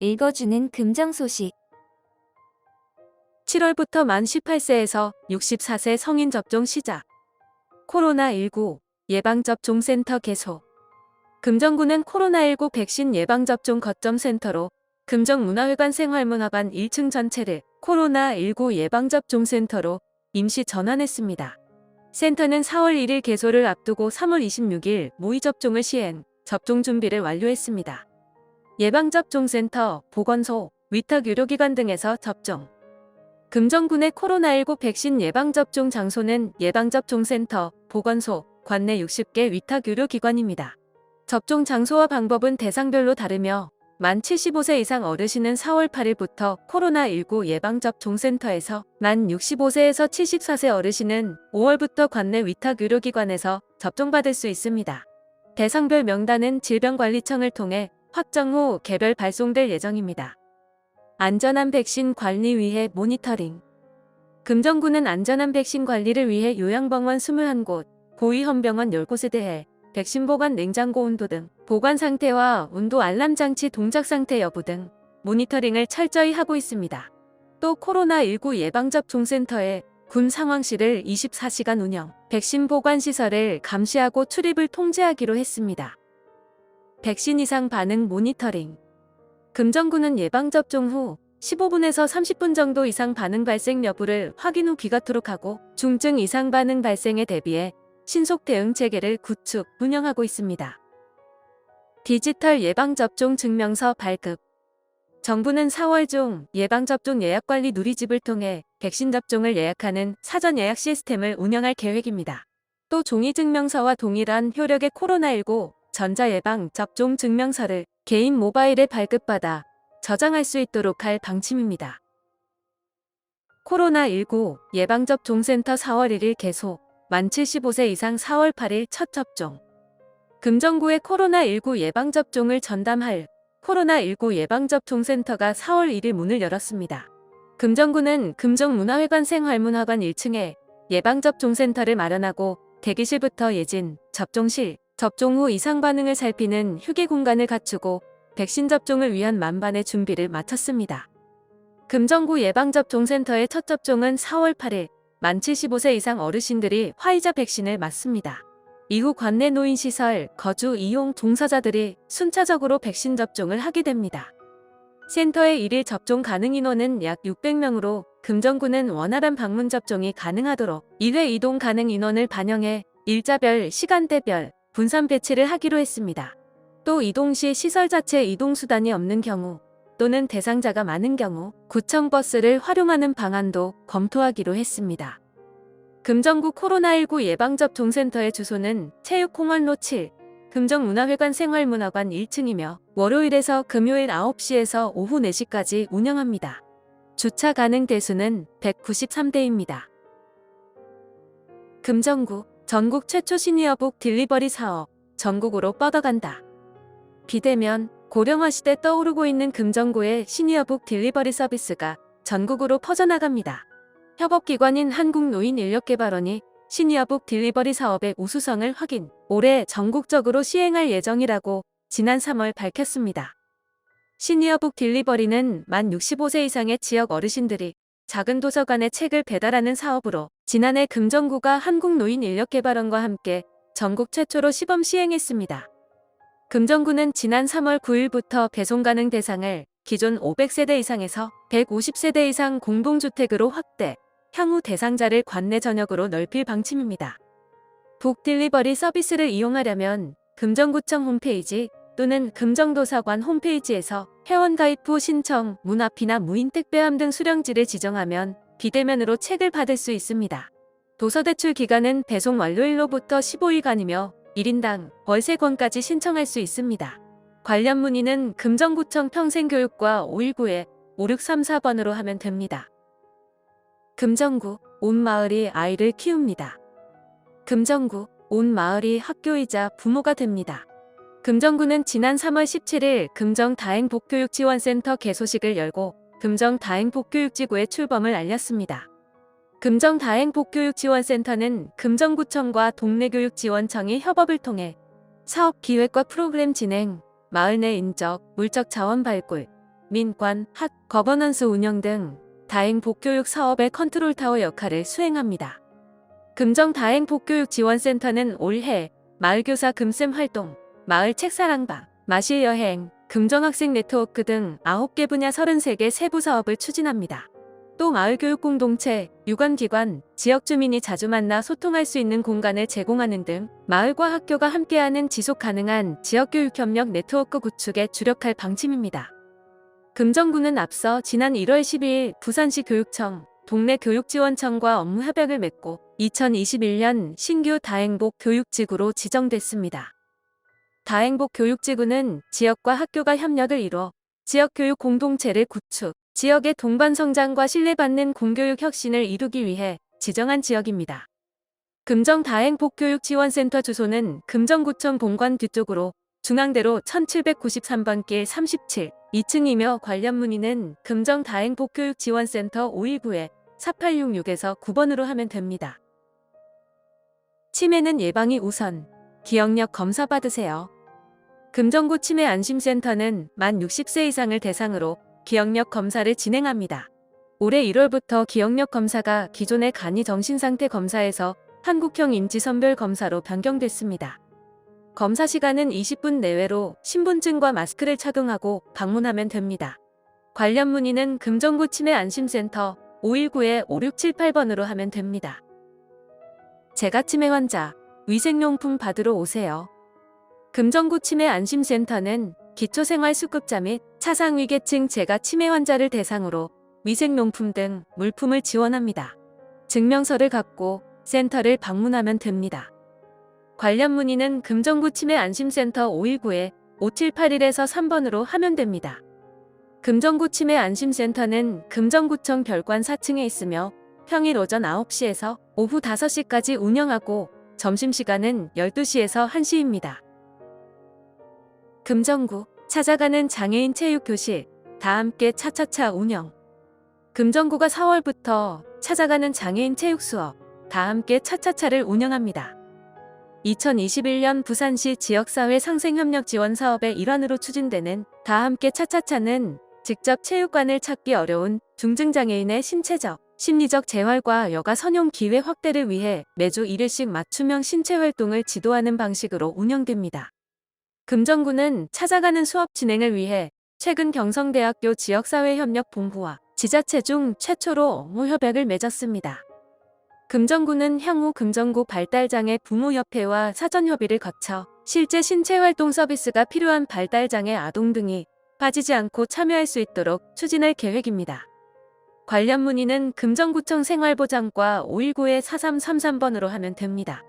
읽어주는 금정 소식. 7월부터 만 18세에서 64세 성인 접종 시작. 코로나19 예방접종센터 개소. 금정구는 코로나19 백신 예방접종 거점센터로 금정문화회관 생활문화관 1층 전체를 코로나19 예방접종센터로 임시 전환했습니다. 센터는 4월 1일 개소를 앞두고 3월 26일 모의 접종을 시행, 접종 준비를 완료했습니다. 예방접종센터, 보건소, 위탁 의료기관 등에서 접종. 금정군의 코로나19 백신 예방접종 장소는 예방접종센터, 보건소, 관내 60개 위탁 의료기관입니다. 접종 장소와 방법은 대상별로 다르며 만 75세 이상 어르신은 4월 8일부터 코로나19 예방접종센터에서 만 65세에서 74세 어르신은 5월부터 관내 위탁 의료기관에서 접종받을 수 있습니다. 대상별 명단은 질병관리청을 통해 확정 후 개별 발송될 예정입니다. 안전한 백신 관리 위해 모니터링 금정구는 안전한 백신 관리를 위해 요양병원 21곳, 고위험병원 10곳에 대해 백신 보관 냉장고 온도 등 보관 상태와 온도 알람 장치 동작 상태 여부 등 모니터링을 철저히 하고 있습니다. 또 코로나19 예방접종센터에 군 상황실을 24시간 운영, 백신 보관 시설을 감시하고 출입을 통제하기로 했습니다. 백신 이상 반응 모니터링 금정구는 예방접종 후 15분에서 30분 정도 이상 반응 발생 여부를 확인 후 귀가토록 하고 중증 이상 반응 발생에 대비해 신속 대응 체계를 구축, 운영하고 있습니다. 디지털 예방접종 증명서 발급 정부는 4월 중 예방접종 예약관리 누리집을 통해 백신 접종을 예약하는 사전 예약 시스템을 운영할 계획입니다. 또 종이 증명서와 동일한 효력의 코로나19 전자예방 접종 증명서를 개인 모바일에 발급받아 저장할 수 있도록 할 방침입니다. 코로나19 예방접종센터 4월 1일 개소 만 75세 이상 4월 8일 첫 접종 금정구의 코로나19 예방접종을 전담할 코로나19 예방접종센터가 4월 1일 문을 열었습니다. 금정구는 금정문화회관 생활문화관 1층에 예방접종센터를 마련하고 대기실부터 예진, 접종실, 접종 후 이상 반응을 살피는 휴게 공간을 갖추고 백신 접종을 위한 만반의 준비를 마쳤습니다. 금정구 예방접종센터의 첫 접종은 4월 8일 만 75세 이상 어르신들이 화이자 백신을 맞습니다. 이후 관내 노인시설, 거주 이용 종사자들이 순차적으로 백신 접종을 하게 됩니다. 센터의 일일 접종 가능 인원은 약 600명으로 금정구는 원활한 방문 접종이 가능하도록 1회 이동 가능 인원을 반영해 일자별, 시간대별, 분산 배치를 하기로 했습니다. 또 이동 시 시설 자체 이동 수단이 없는 경우 또는 대상자가 많은 경우 구청 버스를 활용하는 방안도 검토하기로 했습니다. 금정구 코로나19 예방접종센터의 주소는 체육공원로 7, 금정문화회관 생활문화관 1층이며 월요일에서 금요일 9시에서 오후 4시까지 운영합니다. 주차 가능 대수는 193대입니다. 금정구 전국 최초 시니어북 딜리버리 사업 전국으로 뻗어간다. 비대면 고령화 시대 떠오르고 있는 금정구의 시니어북 딜리버리 서비스가 전국으로 퍼져나갑니다. 협업기관인 한국노인인력개발원이 시니어북 딜리버리 사업의 우수성을 확인, 올해 전국적으로 시행할 예정이라고 지난 3월 밝혔습니다. 시니어북 딜리버리는 만 65세 이상의 지역 어르신들이 작은 도서관에 책을 배달하는 사업으로 지난해 금정구가 한국노인인력개발원과 함께 전국 최초로 시범 시행했습니다. 금정구는 지난 3월 9일부터 배송 가능 대상을 기존 500세대 이상에서 150세대 이상 공동주택으로 확대, 향후 대상자를 관내 전역으로 넓힐 방침입니다. 북딜리버리 서비스를 이용하려면 금정구청 홈페이지 또는 금정도서관 홈페이지에서 회원가입 후 신청, 문 앞이나 무인 택배함 등 수령지를 지정하면 비대면으로 책을 받을 수 있습니다. 도서 대출 기간은 배송 완료일로부터 15일간이며 1인당 월세권까지 신청할 수 있습니다. 관련 문의는 금정구청 평생교육과 519-5634번으로 하면 됩니다. 금정구, 온 마을이 아이를 키웁니다. 금정구, 온 마을이 학교이자 부모가 됩니다. 금정구는 지난 3월 17일 금정 다행 복교육지원센터 개소식을 열고 금정 다행 복교육지구의 출범을 알렸습니다. 금정 다행 복교육지원센터는 금정구청과 동네교육지원청이 협업을 통해 사업 기획과 프로그램 진행, 마을 내 인적, 물적 자원 발굴, 민관, 학, 거버넌스 운영 등 다행 복교육 사업의 컨트롤 타워 역할을 수행합니다. 금정 다행 복교육 지원센터는 올해 마을교사 금쌤 활동, 마을 책사랑방, 마실 여행, 금정학생 네트워크 등 9개 분야 33개 세부 사업을 추진합니다. 또 마을교육 공동체, 유관기관, 지역 주민이 자주 만나 소통할 수 있는 공간을 제공하는 등 마을과 학교가 함께하는 지속 가능한 지역교육 협력 네트워크 구축에 주력할 방침입니다. 금정구는 앞서 지난 1월 12일 부산시 교육청, 동네 교육지원청과 업무 협약을 맺고 2021년 신규 다행복 교육지구로 지정됐습니다. 다행복 교육지구는 지역과 학교가 협력을 이뤄 지역교육 공동체를 구축, 지역의 동반 성장과 신뢰받는 공교육 혁신을 이루기 위해 지정한 지역입니다. 금정 다행복 교육 지원센터 주소는 금정구청 본관 뒤쪽으로 중앙대로 1793번 길 37, 2층이며 관련 문의는 금정 다행복 교육 지원센터 519에 4866에서 9번으로 하면 됩니다. 치매는 예방이 우선. 기억력 검사 받으세요. 금정구 치매 안심센터는 만 60세 이상을 대상으로 기억력 검사를 진행합니다. 올해 1월부터 기억력 검사가 기존의 간이 정신상태 검사에서 한국형 인지선별 검사로 변경됐습니다. 검사 시간은 20분 내외로 신분증과 마스크를 착용하고 방문하면 됩니다. 관련 문의는 금정구 치매 안심센터 519-5678번으로 하면 됩니다. 제가 치매 환자, 위생용품 받으러 오세요. 금정구 치매 안심센터는 기초생활수급자 및 차상위계층 재가 치매 환자를 대상으로 위생용품 등 물품을 지원합니다. 증명서를 갖고 센터를 방문하면 됩니다. 관련 문의는 금정구 치매 안심센터 519에 5781에서 3번으로 하면 됩니다. 금정구 치매 안심센터는 금정구청 별관 4층에 있으며 평일 오전 9시에서 오후 5시까지 운영하고 점심시간은 12시에서 1시입니다. 금정구 찾아가는 장애인 체육교실 다 함께 차차차 운영 금정구가 4월부터 찾아가는 장애인 체육 수업 다 함께 차차차를 운영합니다. 2021년 부산시 지역사회 상생협력 지원 사업의 일환으로 추진되는 다 함께 차차차는 직접 체육관을 찾기 어려운 중증장애인의 신체적, 심리적 재활과 여가 선용 기회 확대를 위해 매주 1회씩 맞춤형 신체 활동을 지도하는 방식으로 운영됩니다. 금정구는 찾아가는 수업 진행을 위해 최근 경성대학교 지역사회협력본부와 지자체 중 최초로 업무 협약을 맺었습니다. 금정구는 향후 금정구 발달장애 부모협회와 사전협의를 거쳐 실제 신체활동 서비스가 필요한 발달장애 아동 등이 빠지지 않고 참여할 수 있도록 추진할 계획입니다. 관련 문의는 금정구청 생활보장과 519-4333번으로 하면 됩니다.